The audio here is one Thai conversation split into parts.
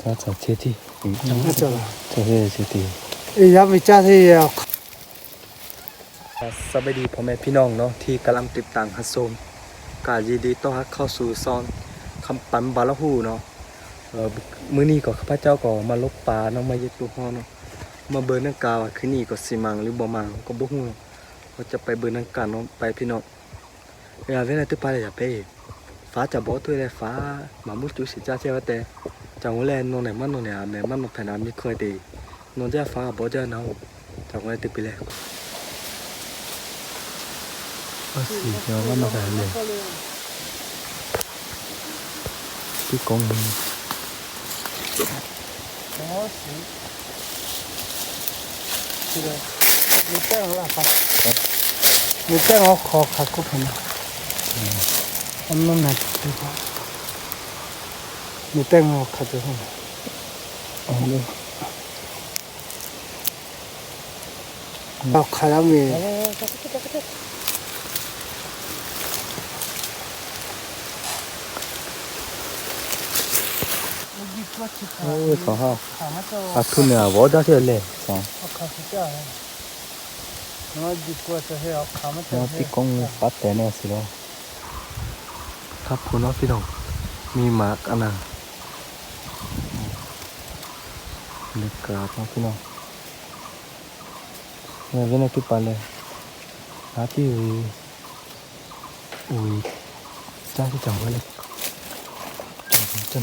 ถ้าจะเชื่อที่ไม่เจอจะเชื่อเชื่อที่เอ้ยไม่จ้าที่สวัสดีพ่อแม่พี่น้องเนาะที่กำลังติดตามฮัสโซมกายินดีต้อนรับเข้าสู่ซอนคำปันบาลหูเนาะเออมื้อนี้ก็ข้าพเจ้าก็มาลบปลาเนาะมาเย็ดตัวฮ้อเนาะมาเบิ่งนังกาวคืนนี้ก็สิมังหรือบ่มังก็บ่ฮู้เนาะก็จะไปเบิ่งนังกาเนาะไปพี่น้องเวลาเวลาตึกปลาเลยอย่าไป phá chả bỏ tôi đây phá mà muốn chú sĩ cha chơi vậy chẳng lên nó này mất nó này này mất một thằng nam như khơi thì nó ra phá bỏ chơi nào chẳng lên tự bị lên ơ xì cho nó mà phải này cái con đó xì cái đó người ta là phá. Người ta họ khó khăn cũng phải 없는 날씨가 무땡어 카드 오늘 아 가람이. 오 저하. 아프면 워다실래? 저 가시자 너 뒷구에서 해요. 가면 돼 뒷공 빠떼네 쓰러 ครับคุณน้องพี่น้องมีหมากอันนั้นเล็กกาบนะพี่น้องเนี่เล่นที่ปานเลยหาที่อุ้ยอุ้ยจ้าที่จังไว้เลยจังจัง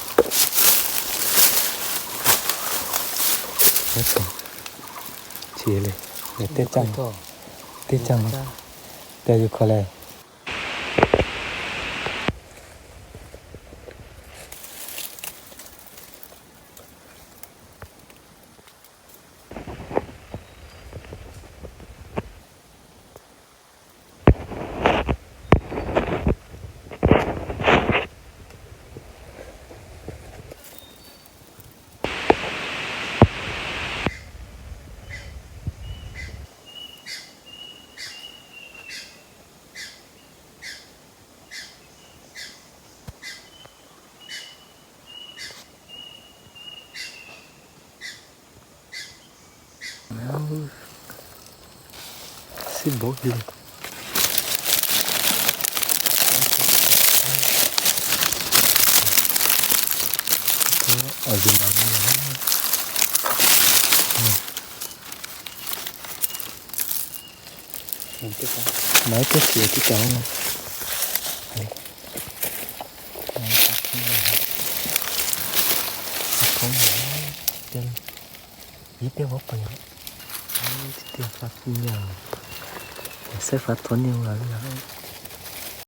Si bo đi. Ở dưới nào nữa. Mấy cái xìa cái cháu này. Đây. Esse bode. As Mai kecil kita ni. Mai Aqui tá ni. Dan dia apa ni? Tete fakunya. Ese fatoni wa la.